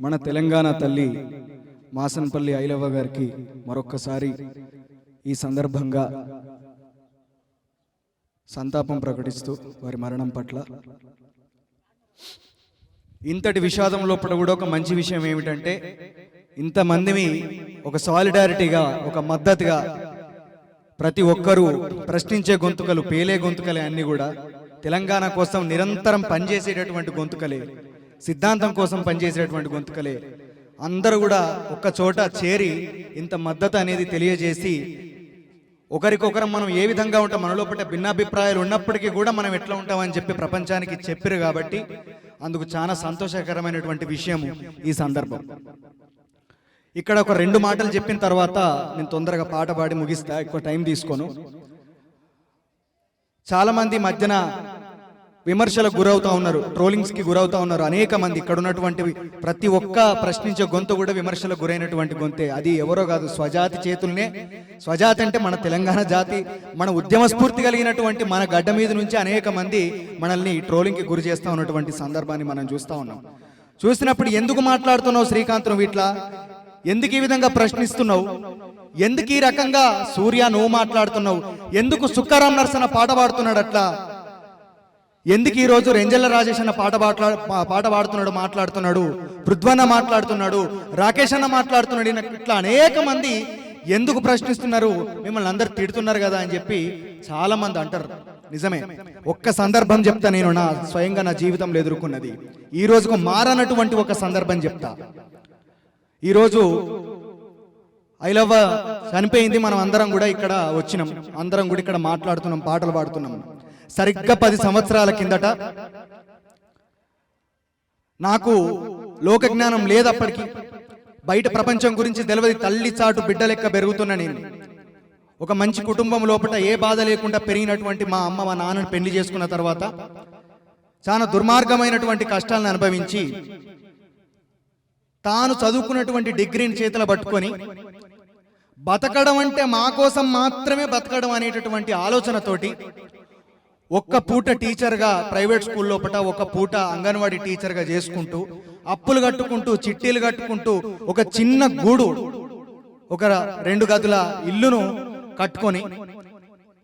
మన తెలంగాణ తల్లి మాసన్పల్లి ఐలవ్వ గారికి మరొక్కసారి ఈ సందర్భంగా సంతాపం ప్రకటిస్తూ వారి మరణం పట్ల. ఇంతటి విషాదం లోపల కూడా ఒక మంచి విషయం ఏమిటంటే ఇంతమందిని ఒక సాలిడారిటీగా ఒక మద్దతుగా ప్రతి ఒక్కరూ ప్రశ్నించే గొంతుకలు పేలే గొంతుకలే అన్నీ కూడా తెలంగాణ కోసం నిరంతరం పనిచేసేటటువంటి గొంతుకలే. సిద్ధాంతం కోసం పనిచేసేటటువంటి గొంతుకలే. అందరూ కూడా ఒక్క చోట చేరి ఇంత మద్దతు అనేది తెలియజేసి ఒకరికొకరం మనం ఏ విధంగా ఉంటాం మనలోపట భిన్నాభిప్రాయాలు ఉన్నప్పటికీ కూడా మనం ఎట్లా ఉంటామని చెప్పి ప్రపంచానికి చెప్పారు కాబట్టి అందుకు చాలా సంతోషకరమైనటువంటి విషయం ఈ సందర్భం. ఇక్కడ ఒక రెండు మాటలు చెప్పిన తర్వాత నేను తొందరగా పాట పాడి ముగిస్తా ఎక్కువ టైం తీసుకోను. చాలామంది మధ్యన విమర్శలకు గురవుతా ఉన్నారు ట్రోలింగ్స్కి గురవుతా ఉన్నారు. అనేక మంది ఇక్కడ ఉన్నటువంటి ప్రతి ఒక్క ప్రశ్నించే గొంతు కూడా విమర్శలకు గురైనటువంటి గొంతే. అది ఎవరో కాదు స్వజాతి చేతుల్నే. స్వజాతి అంటే మన తెలంగాణ జాతి. మన ఉద్యమ స్ఫూర్తి కలిగినటువంటి మన గడ్డ మీద నుంచి అనేక మంది మనల్ని ట్రోలింగ్కి గురి చేస్తా ఉన్నటువంటి సందర్భాన్ని మనం చూస్తా ఉన్నాం. చూసినప్పుడు ఎందుకు మాట్లాడుతున్నావు శ్రీకాంత్ నువ్వు ఇట్లా? ఎందుకు ఈ విధంగా ప్రశ్నిస్తున్నావు? ఎందుకు ఈ రకంగా సూర్య నువ్వు మాట్లాడుతున్నావు? ఎందుకు సుక్కారాం నర్సన పాట పాడుతున్నాడు అట్లా? ఎందుకు ఈ రోజు రెంజల్ల రాజేష్ అన్న పాట పాట్లా పాట పాడుతున్నాడు మాట్లాడుతున్నాడు? పృథ్వన్న మాట్లాడుతున్నాడు రాకేష్ అన్న మాట్లాడుతున్నాడు ఇట్లా అనేక మంది ఎందుకు ప్రశ్నిస్తున్నారు? మిమ్మల్ని అందరు తిడుతున్నారు కదా అని చెప్పి చాలా మంది అంటారు. నిజమే. ఒక్క సందర్భం చెప్తా నేను నా స్వయంగా నా జీవితంలో ఎదుర్కొన్నది. ఈ రోజుకు మారనటువంటి ఒక సందర్భం చెప్తా. ఈరోజు ఐ లవ్ చనిపోయింది మనం అందరం కూడా ఇక్కడ వచ్చినాం. అందరం కూడా ఇక్కడ మాట్లాడుతున్నాం పాటలు పాడుతున్నాం. సరిగ్గా పది సంవత్సరాల కిందట నాకు లోక జ్ఞానం బయట ప్రపంచం గురించి తెలియదు తల్లి చాటు బిడ్డ లెక్క పెరుగుతున్న నేను. ఒక మంచి కుటుంబం లోపల ఏ బాధ లేకుండా పెరిగినటువంటి మా అమ్మ మా నాన్నని పెళ్ళి చేసుకున్న తర్వాత చాలా దుర్మార్గమైనటువంటి కష్టాలను అనుభవించి తాను చదువుకున్నటువంటి డిగ్రీని చేతిలో పట్టుకొని బతకడం అంటే మా కోసం మాత్రమే బతకడం అనేటటువంటి ఆలోచనతోటి ఒక్క పూట టీచర్గా ప్రైవేట్ స్కూల్ లోపల ఒక పూట అంగన్వాడీ టీచర్గా చేసుకుంటూ అప్పులు కట్టుకుంటూ చిట్టీలు కట్టుకుంటూ ఒక చిన్న గూడు ఒక రెండు గదుల ఇల్లును కట్టుకొని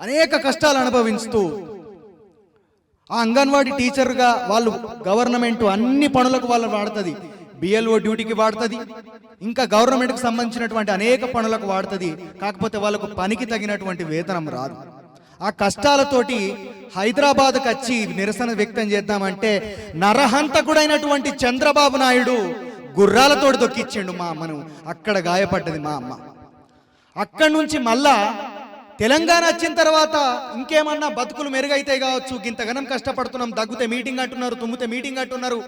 అనేక కష్టాలు అనుభవిస్తూ ఆ అంగన్వాడీ టీచర్గా వాళ్ళు గవర్నమెంట్ అన్ని పనులకు వాళ్ళు వాడుతుంది. బిఎల్ఓ డ్యూటీకి వాడుతుంది. ఇంకా గవర్నమెంట్కి సంబంధించినటువంటి అనేక పనులకు వాడుతుంది. కాకపోతే వాళ్ళకు పనికి తగినటువంటి వేతనం రాదు. ఆ కష్టాలతోటి హైదరాబాద్కి వచ్చి నిరసన వ్యక్తం చేద్దామంటే నరహంతకుడైనటువంటి చంద్రబాబు నాయుడు గుర్రాలతోటి దొక్కిచ్చిండు మా అమ్మను. అక్కడ గాయపడ్డది మా అమ్మ. అక్కడి నుంచి మళ్ళా తెలంగాణ వచ్చిన తర్వాత ఇంకేమన్నా బతుకులు మెరుగైతే కావచ్చు. ఇంతగనం కష్టపడుతున్నాం. దగ్గుతే మీటింగ్ అంటున్నారు తుమ్మితే మీటింగ్ అంటున్నారు.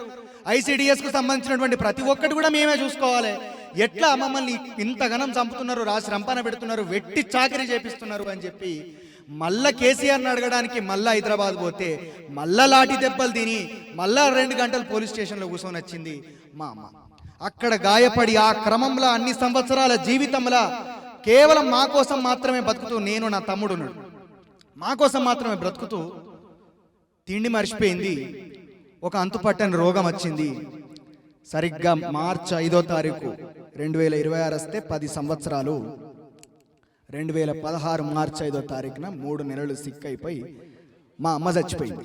ఐసీడిఎస్కు సంబంధించినటువంటి ప్రతి ఒక్కటి కూడా మేమే చూసుకోవాలి. ఎట్లా మమ్మల్ని ఇంతగనం చంపుతున్నారు రాసి రంపాన పెడుతున్నారు వెట్టి చాకరీ చేపిస్తున్నారు అని చెప్పి మళ్ళా కేసీఆర్ని అడగడానికి మళ్ళా హైదరాబాద్ పోతే మళ్ళా లాఠీ దెబ్బలు తిని మళ్ళా రెండు గంటలు పోలీస్ స్టేషన్లో కూర్చొని వచ్చింది మా అమ్మ. అక్కడ గాయపడి ఆ క్రమంలో అన్ని సంవత్సరాల జీవితంలో కేవలం మా కోసం మాత్రమే బతుకుతూ నేను నా తమ్ముడు ఉన్నాడు మా కోసం మాత్రమే బ్రతుకుతూ తిండి మర్చిపోయింది. ఒక అంతుపట్టని రోగం వచ్చింది. సరిగ్గా మార్చి ఐదో తారీఖు రెండు వేల ఇరవై ఆరు వస్తే పది సంవత్సరాలు రెండు వేల పదహారు మార్చి ఐదో తారీఖున మూడు నెలలు సిక్ అయిపోయి మా అమ్మ చచ్చిపోయింది.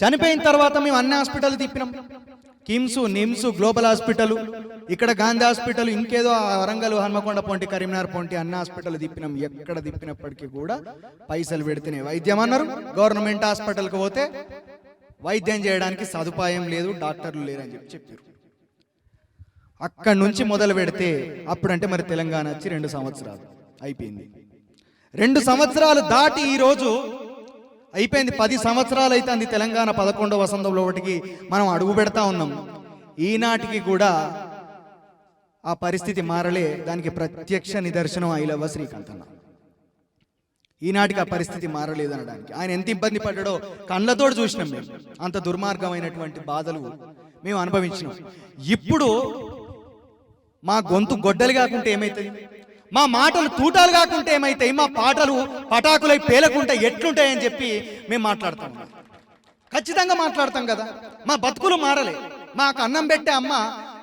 చనిపోయిన తర్వాత మేము అన్ని హాస్పిటల్ తిప్పినాం. కిమ్స్ నిమ్స్ గ్లోబల్ హాస్పిటల్ ఇక్కడ గాంధీ హాస్పిటల్ ఇంకేదో ఆ వరంగల్ హన్మకొండ పొంటి కరీంనగర్ పొంటి అన్ని హాస్పిటల్ తిప్పినాం. ఎక్కడ తిప్పినప్పటికీ కూడా పైసలు పెడితేనే వైద్యం అన్నారు. గవర్నమెంట్ హాస్పిటల్కి పోతే వైద్యం చేయడానికి సదుపాయం లేదు డాక్టర్లు లేరని చెప్పి చెప్పారు. అక్కడి నుంచి మొదలు పెడితే అప్పుడంటే మరి తెలంగాణ వచ్చి రెండు సంవత్సరాలు. అయిపోయింది. రెండు సంవత్సరాలు దాటి ఈరోజు అయిపోయింది. పది సంవత్సరాలు అయితే అంది తెలంగాణ పదకొండవ వసంతంలో ఒకటికి మనం అడుగు పెడతా ఉన్నాం. ఈనాటికి కూడా ఆ పరిస్థితి మారలే. దానికి ప్రత్యక్ష నిదర్శనం ఐలవ్వ శ్రీకాంత్ అన్న. ఈనాటికి ఆ పరిస్థితి మారలేదు అనడానికి. ఆయన ఎంత ఇబ్బంది పడ్డాడో కళ్ళతోడు చూసినాం మేము. అంత దుర్మార్గమైనటువంటి బాధలు మేము అనుభవించినాం. ఇప్పుడు మా గొంతు గొడ్డలు కాకుంటే ఏమైతాయి మా మాటలు తూటాలు కాకుంటే ఏమైతాయి? మా పాటలు పటాకులై పేలకుంటే ఎట్లుంటాయని చెప్పి మేము మాట్లాడతాం. ఖచ్చితంగా మాట్లాడతాం కదా. మా బతుకులు మారలే. మాకు అన్నం పెట్టే అమ్మ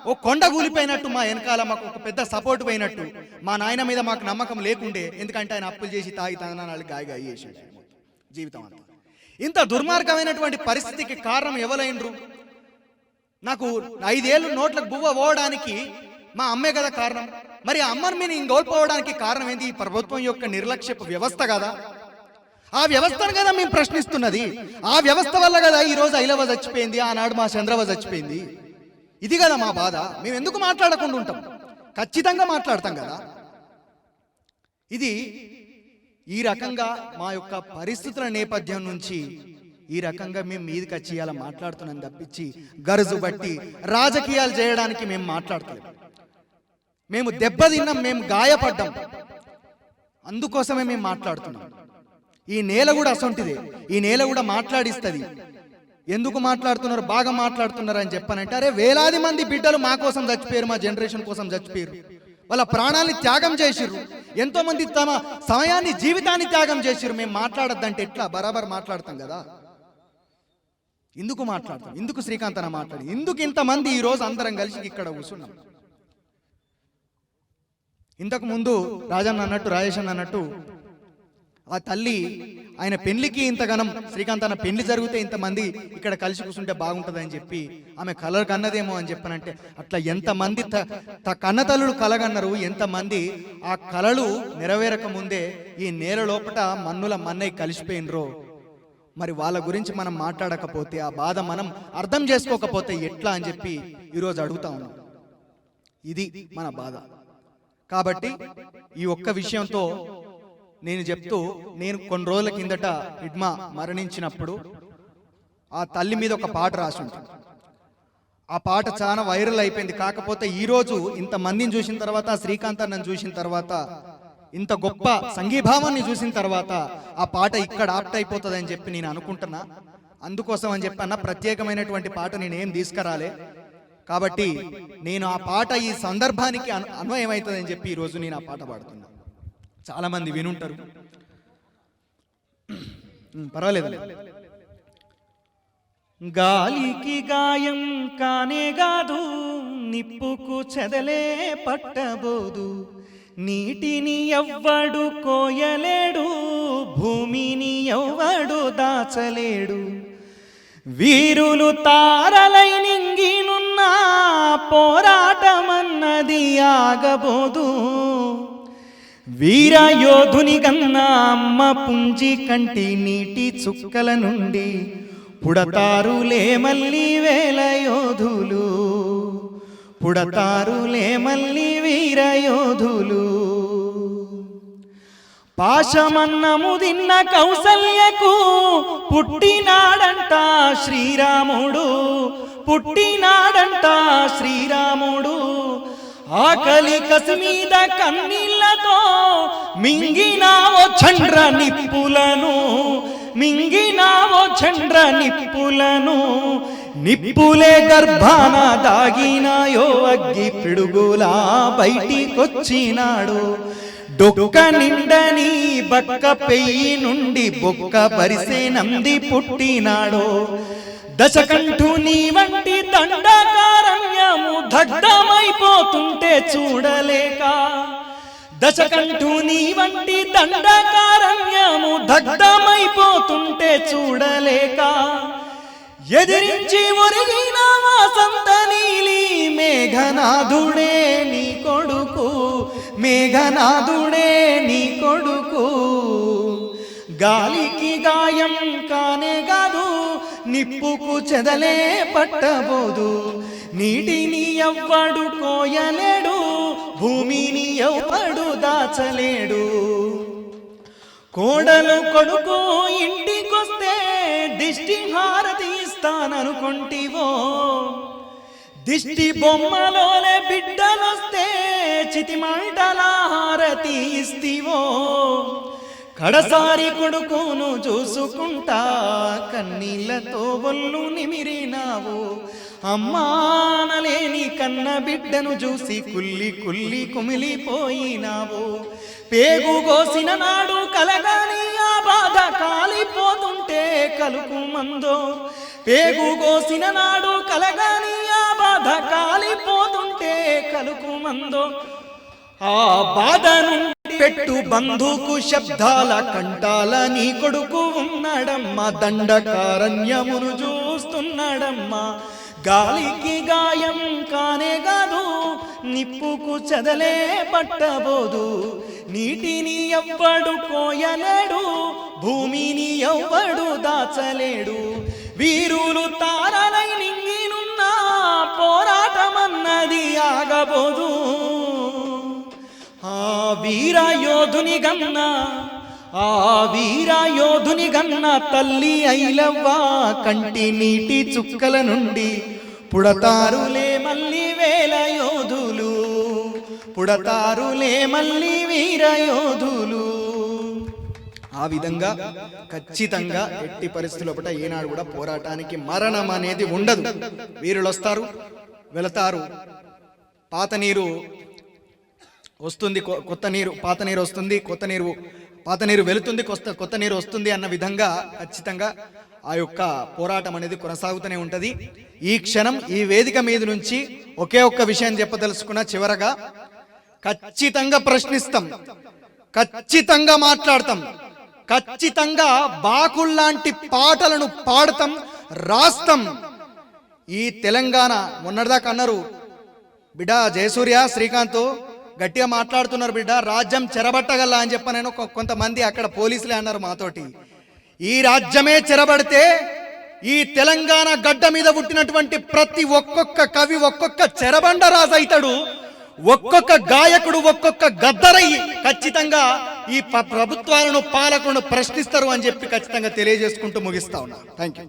ఓ కొండ కూలిపోయినట్టు మా వెనకాల మాకు ఒక పెద్ద సపోర్ట్ పోయినట్టు. మా నాయన మీద మాకు నమ్మకం లేకుండే. ఎందుకంటే ఆయన అప్పులు చేసి తాగి తందనాలు గాయగా గాయ జీవితం అంతా. ఇంత దుర్మార్గమైనటువంటి పరిస్థితికి కారణం ఎవరైనరు నాకు ఐదేళ్ళు నోట్లకు బువ్వ పోవడానికి మా అమ్మే కదా కారణం. మరి ఆ అమ్మని మీరు ఇంకోల్పోవడానికి కారణం ఏంది? ఈ ప్రభుత్వం యొక్క నిర్లక్ష్యపు వ్యవస్థ కదా. ఆ వ్యవస్థను కదా మేము ప్రశ్నిస్తున్నది. ఆ వ్యవస్థ వల్ల కదా ఈరోజు ఐలవ చచ్చిపోయింది ఆనాడు మా చంద్రవ చచ్చిపోయింది. ఇది కదా మా బాధ. మేము ఎందుకు మాట్లాడకుండా ఉంటాం? ఖచ్చితంగా మాట్లాడతాం కదా. ఇది ఈ రకంగా మా యొక్క పరిస్థితుల నేపథ్యం నుంచి ఈ రకంగా మేము మీదకి వచ్చి ఇలా మాట్లాడుతున్నాం తప్పించి గరుజు బట్టి రాజకీయాలు చేయడానికి మేము మాట్లాడతలేము మేము దెబ్బతిన్నాం మేము గాయపడ్డాం. అందుకోసమే మేము మాట్లాడుతున్నాం. ఈ నేల కూడా అసొంటిదే. ఈ నేల కూడా మాట్లాడిస్తుంది. ఎందుకు మాట్లాడుతున్నారు? బాగా మాట్లాడుతున్నారు అని చెప్పానంటే అరే వేలాది మంది బిడ్డలు మా కోసం చచ్చిపోయారు మా జనరేషన్ కోసం చచ్చిపోయారు. వాళ్ళ ప్రాణాన్ని త్యాగం చేసిర్రు. ఎంతో మంది తమ సమయాన్ని జీవితాన్ని త్యాగం చేసిర్రు. మేము మాట్లాడద్దంటే ఎట్లా? బరాబర్ మాట్లాడతాం కదా. ఎందుకు మాట్లాడతాం? ఎందుకు శ్రీకాంత్ అన్న మాట్లాడి? ఎందుకు ఇంతమంది ఈ రోజు అందరం కలిసి ఇక్కడ కూర్చున్నాం? ఇంతకు ముందు రాజన్న అన్నట్టు రాజేష్ అన్నట్టు ఆ తల్లి ఆయన పెళ్ళికి ఇంతగానం శ్రీకాంత్ అన్న పెళ్ళి జరిగితే ఇంతమంది ఇక్కడ కలిసి కూర్చుంటే బాగుంటుందని చెప్పి ఆమె కలర్ కన్నదేమో అని చెప్పనంటే అట్లా ఎంతమంది త- త కలగన్నారు ఎంతమంది ఆ కలలు నెరవేరక ముందే ఈ నేల లోపట మన్నుల మన్నై కలిసిపోయినరో. మరి వాళ్ళ గురించి మనం మాట్లాడకపోతే ఆ బాధ మనం అర్థం చేసుకోకపోతే ఎట్లా అని చెప్పి ఈరోజు అడుగుతా ఉన్నాం. ఇది మన బాధ. కాబట్టి ఈ ఒక్క విషయంతో నేను చెప్తూ నేను కొన్ని రోజుల కిందట ఇడ్మా మరణించినప్పుడు ఆ తల్లి మీద ఒక పాట రాసి ఉంటుంది. ఆ పాట చాలా వైరల్ అయిపోయింది. కాకపోతే ఈ రోజు ఇంత మందిని చూసిన తర్వాత శ్రీకాంత్ అన్నను చూసిన తర్వాత ఇంత గొప్ప సంఘీభావాన్ని చూసిన తర్వాత ఆ పాట ఇక్కడ ఆప్ట్ అయిపోతుంది అని చెప్పి నేను అనుకుంటున్నా. అందుకోసం అని చెప్పి అన్న ప్రత్యేకమైనటువంటి పాట నేనేం తీసుకురాలే. కాబట్టి నేను ఆ పాట ఈ సందర్భానికి అన్వయమవుతుందని చెప్పి ఈరోజు నేను ఆ పాట పాడుతున్నా. చాలా మంది వినుంటారు పర్వాలేదు. గాలికి గాయం కానే కాదు నిప్పుకు చెదలే పట్టబోదు. నీటిని ఎవ్వడు కోయలేడు భూమిని ఎవ్వడు దాచలేడు. వీరులు తారలై నింగిను పోరాటమన్నది ఆగబోదు వీరయోధుని కన్నా అమ్మ పుంజి కంటి నీటి చుక్కల నుండి పుడతారులే మళ్ళీ వేల యోధులు పుడతారులే మళ్ళీ వీరయోధులు. పాశమన్నము తిన్న కౌసల్యకు పుట్టినాడంట శ్రీరాముడు. పుట్టినాడంట శ్రీరాముడు. ఆకలి కసిమీద కన్నీళ్ళతో మింగినావో చండ్ర నిప్పులను మింగినావో చండ్ర నిప్పులను. నిప్పులే గర్భాన దాగినాయో అగ్గి పిడుగులా బయటికొచ్చినాడు. డొక్క నిండని బక్క పెయ్యి నుండి బొక్క పరిసే నంది పుట్టినాడో. దశకంఠుని వంటి దండకారణ్యము దగ్ధమైపోతుంటే చూడలేక. దశకంఠుని వంటి దండకారణ్యము దగ్ధమైపోతుంటే చూడలేక. ఎదిరించి ఒరిగిన వాసంత నీలి మేఘనాథుడే నీ కొడుకు. మేఘనాథుడే నీ కొడుకు. గాలికి గాయం కానే కాదు నిప్పుకు చెదలే పట్టబోదు. నీటిని ఎవ్వడు కోయలేడు భూమిని ఎవ్వడు దాచలేడు. కోడలు కొడుకు ఇంటికొస్తే దిష్టి హారతి ఇస్తాననుకుంటివో. దిష్టి బొమ్మలోనే బిడ్డలొస్తే చితిమంటల హారతి ఇస్తివో కడసారి కొడుకును చూసుకుంటా కన్నీళ్ళతో ఒళ్ళు నిమిరినావు. అమ్మానలేని కన్న బిడ్డను చూసి కుల్లి కుల్లి కుమిలిపోయినావు. పేగు కోసిన నాడు కలగాని ఆ బాధ కాలిపోతుంటే కలుపు మందో. పేగు కోసిన నాడు కలగాని బాధ కాలిపోతుంటే అలుకుమందో ఆ బాధ నుండి పెట్టు బంధుకు శబ్దాల కంటాల నీ కొడుకు ఉన్నాడమ్మా. దండకారణ్యమును చూస్తున్నాడమ్మా. గాలికి గాయం కానే కాదు నిప్పుకు చదలే పట్టబోదు. నీటిని ఎవ్వడు కోయలేడు భూమిని ఎవ్వడు దాచలేడు. వీరులు తారలైని ఆగబోదు ఆ వీర యోధుని గన్న ఆ వీర యోధుని గన్న తల్లి ఐలవ్వ కంటి నీటి చుక్కల నుండి పుడతారులే మళ్ళీ వేల యోధులు పుడతారులే మళ్ళీ వీర యోధులు ఆ విధంగా ఖచ్చితంగా ఎట్టి పరిస్థితులపట ఏనాడు కూడా పోరాటానికి మరణం అనేది ఉండదు వీరులు వస్తారు వెళతారు పాత నీరు వస్తుంది కొ- కొత్త నీరు పాత నీరు వస్తుంది కొత్త నీరు పాత నీరు వెళుతుంది కొత్త కొత్త నీరు వస్తుంది అన్న విధంగా ఖచ్చితంగా ఆ యొక్క పోరాటం అనేది కొనసాగుతూనే ఉంటుంది. ఈ క్షణం ఈ వేదిక మీద నుంచి ఒకే ఒక్క విషయం చెప్పదలుచుకున్న చివరగా ఖచ్చితంగా ప్రశ్నిస్తాం ఖచ్చితంగా మాట్లాడతాం ఖచ్చితంగా బాకుల్లాంటి పాటలను పాడతాం రాస్తాం. ఈ తెలంగాణ మొన్నటిదాకా అన్నారు బిడ్డ జయసూర్య శ్రీకాంత్ గట్టిగా మాట్లాడుతున్నారు బిడ్డ రాజ్యం చెరబట్టగల అని చెప్పి నేను కొంతమంది అక్కడ పోలీసులే అన్నారు మాతోటి. ఈ రాజ్యమే చెరబడితే ఈ తెలంగాణ గడ్డ మీద పుట్టినటువంటి ప్రతి ఒక్కొక్క కవి ఒక్కొక్క చెరబండ రాజు అవుతాడు ఒక్కొక్క గాయకుడు ఒక్కొక్క గద్దరై ఖచ్చితంగా ఈ ప్రభుత్వాలను పాలకులను ప్రశ్నిస్తారు అని చెప్పి ఖచ్చితంగా తెలియజేసుకుంటూ ముగిస్తా ఉన్నా. Thank you